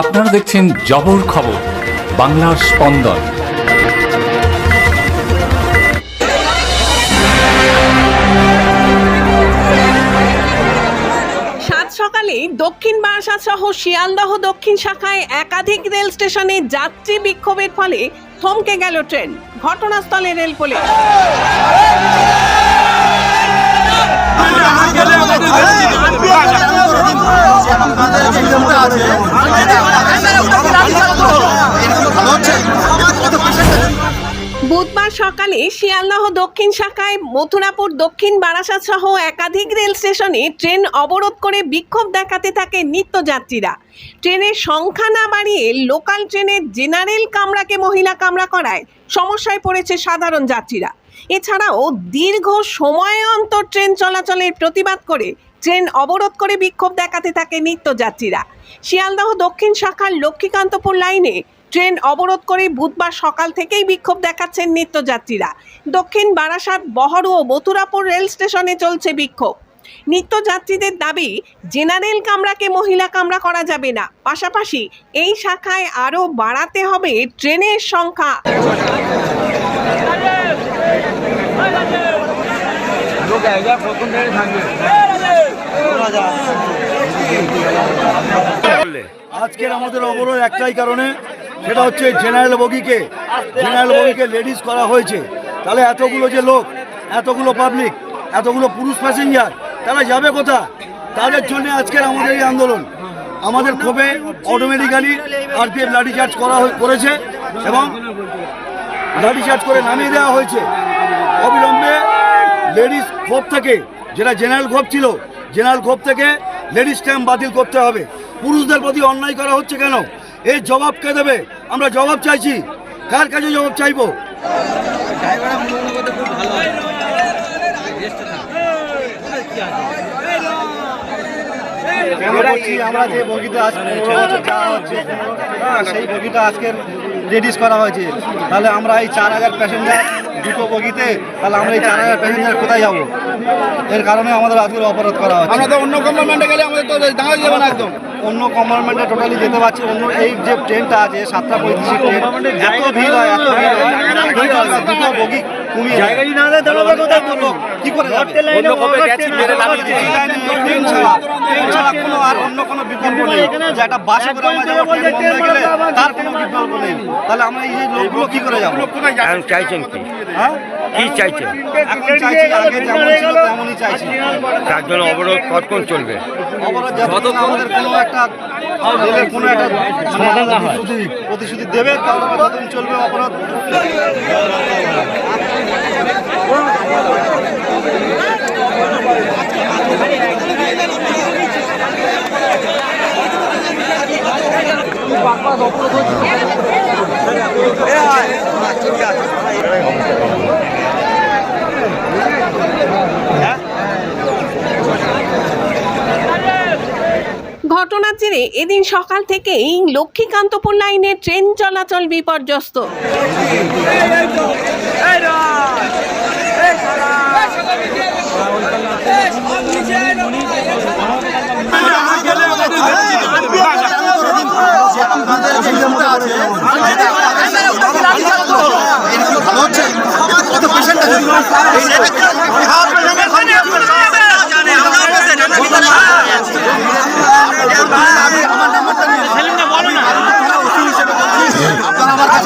আপনারা দেখছেন জবর খবর বাংলার স্পন্দন। দক্ষিণ বারাসাত সহ শিয়ালদহ দক্ষিণ শাখায় একাধিক রেল স্টেশনে যাত্রী বিক্ষোভের ফলে থমকে গেল ট্রেন। ঘটনাস্থলে রেল পুলিশ। বুধবার সকালে শিয়ালদহ দক্ষিণ শাখায় মথুরাপুর দক্ষিণ বারাসাত সহ একাধিক রেল স্টেশনে ট্রেন অবরোধ করে বিক্ষোভ দেখাতে থাকে নিত্যযাত্রীরা। ট্রেনের সংখ্যা না বাড়িয়ে লোকাল ট্রেনের জেনারেল কামরাকে মহিলা কামরা করায় সমস্যায় পড়েছে সাধারণ যাত্রীরা। এছাড়াও দীর্ঘ সময় অন্তর ট্রেন চলাচলের প্রতিবাদ করে ট্রেন অবরোধ করে বিক্ষোভ দেখাতে থাকে নিত্যযাত্রীরা। শিয়ালদহ দক্ষিণ শাখার লক্ষ্মীকান্তপুর লাইনে ট্রেন অবরোধ করে বুধবার সকাল থেকেই বিক্ষোভ দেখাচ্ছেন নিত্যযাত্রীরা। দক্ষিণ বারাসাত, বহরু ও মথুরাপুর রেল স্টেশনে চলছে বিক্ষোভ। নিত্যযাত্রীদের দাবি জেনারেল কামরাকে মহিলা কামরা করা যাবে না। পাশাপাশি এই শাখায় আরও বাড়াতে হবে ট্রেনের সংখ্যা। আজকের আমাদের অবরোধ একটাই কারণে, সেটা হচ্ছে জেনারেল বগিকে জেনারেল বগিকে লেডিস করা হয়েছে। তাহলে এতগুলো যে লোক, এতগুলো পাবলিক এতগুলো পুরুষ প্যাসেঞ্জার তারা যাবে কোথা তাদের জন্য আজকের আমাদের এই আন্দোলন। আমাদের ক্ষোভে অটোমেটিক্যালি আরপিএফ লাঠিচার্জ করা করেছে এবং লাঠিচার্জ করে নামিয়ে দেওয়া হয়েছে। অবিলম্বে লেডিস ক্ষোভ থেকে, যেটা জেনারেল ক্ষোভ ছিল জেনারেল ক্ষোভ থেকে লেডিস ক্যাম্প বাতিল করতে হবে। পুরুষদের প্রতি অন্যায় করা হচ্ছে কেন? এর জবাব কে দেবে? আমরা জবাব চাইছি। কার কাছে জবাব চাইব? আমরা বলছি আমরা যে বগিতে আজ পনেরো বছর যাওয়া হচ্ছে হ্যাঁ সেই বগিটা আজকের রেডিস করা হয়েছে। তাহলে আমরা এই চার হাজার প্যাসেঞ্জার দুটো বগিতে তাহলে আমরা এই চার হাজার প্যাসেঞ্জার কোথায় যাব? এর কারণে আমাদের আজকের অপরাধ করা হয় আমরা তো অন্য কম্পার্টমেন্টে গেলে আমাদের তো দাঁড়া যাবে না একদম। অন্য কম্পার্টমেন্টে টোটালি যেতে পারছি অন্য এই যে ট্রেনটা আছে সাতটা পঁয়ত্রিশ ট্রেন এত ভিড় হয় এত ভিড় হয়। দুটো বগি কমিয়ে জায়গায় না দেয় তাহলে কোথায় করব? কি করে যাবে? ট্রেন ছাড়া ট্রেন ছাড়া কোনো আর অন্য কোনো বিকল্প নেই। যে একটা বাসে করে আমরা যাব ট্রেন বন্ধ হয়ে গেলে তার কোনো বিকল্প নেই। তাহলে আমরা এই লোকগুলো কি করে যাব? এখন চাইছেন কি? হ্যাঁ? কি চাইছেন? এখন চাইছি আগে যেমন ছিল তেমনই চাইছি। তার জন্য অবরোধ কতক্ষণ চলবে? অবরোধ যতক্ষণ আমাদের কোনো একটা রেলের কোনো একটা প্রতিশ্রুতি দেবে তাহলে ততদিন চলবে অবরোধ। ঘটনার জেরে এদিন সকাল থেকেই লক্ষ্মীকান্তপুর লাইনে ট্রেন চলাচল বিপর্যস্ত।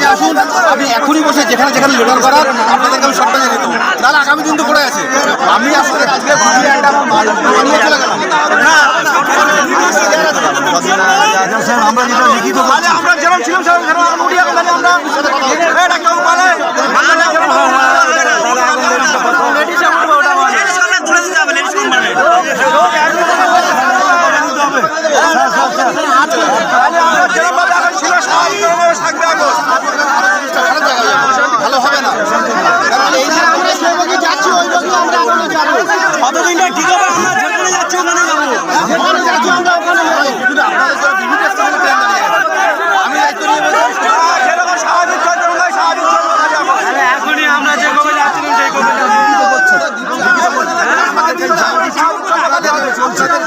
আসুন আমি এখনই বসে যেখানে যেখানে লোডার করার আপনাদেরকে আমি সবটা জানিয়ে দেবো তাহলে আগামী দিন তো পড়ে আছে আমি আসলে আজকে চলে গেলাম আমরা যেটা লিখিত আমরা যেমন ছিলাম সেরকম আমরা উড়িয়া গেলাম আমরা এটা কেউ বলে ভালো হবে না কারণ এই যে আমরা যে বগি যাচ্ছি ওই বগি আমরা এখনও যাব কতদিন ঠিক হবে আমরা যেখানে যাচ্ছি ওখানে যাব ওখানে যাচ্ছি আমরা ওখানে যাব কিন্তু আপনাদের তো বিভিন্ন স্থানে ট্রেন দাঁড়িয়ে আছে। আমি দায়িত্ব নিয়ে বলছি যেরকম স্বাভাবিক চলতে হবে স্বাভাবিক চলতে এখনই আমরা যে কবে যাচ্ছিলাম সেই কবে আমাকে যে দায়িত্ব আছে